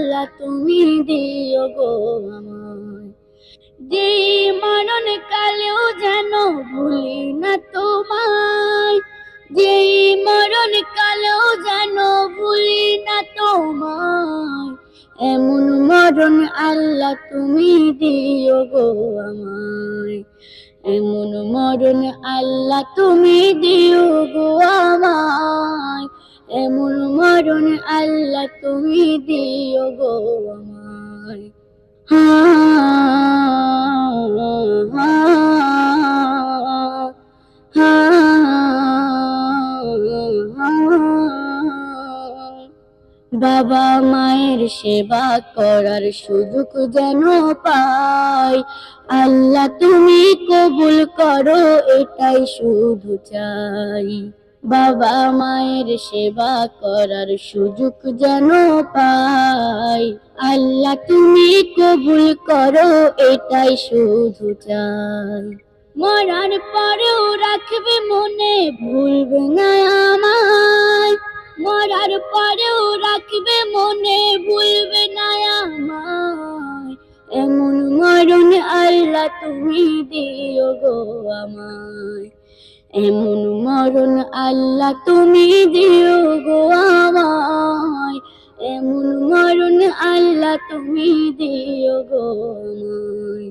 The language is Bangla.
আল্লাহ তুমি দিও গো আমায়। যে মরণ কালেও যেন ভুলি না তোমায়। যে মরণ কালেও যেন ভুলি না তোমায়। এমন মরণ আল্লাহ তুমি দিও গো আমায়। এমন মরণ আল্লাহ তুমি দিও এমন মরণ আল্লাহ তুমি দিও গো আমায়। বাবা মায়ের সেবা করার সুযোগ যেন পাই। আল্লাহ তুমি কবুল করো, এটাই শুধু চাই। বাবা মায়ের সেবা করার সুযোগ যেন পাই। আল্লাহ তুমি কবুল করো, এটাই শুধু চাই। মরার পরেও রাখবে মনে, ভুলবে না আমায়। মরার পরেও রাখবে মনে, ভুলবে না আল্লাহ তুমি দিও গো আমায়। এমন মরণ আল্লাহ তুমি দিও গো আমায়। এমন মরণ আল্লাহ তুমি দিও গো আমায়।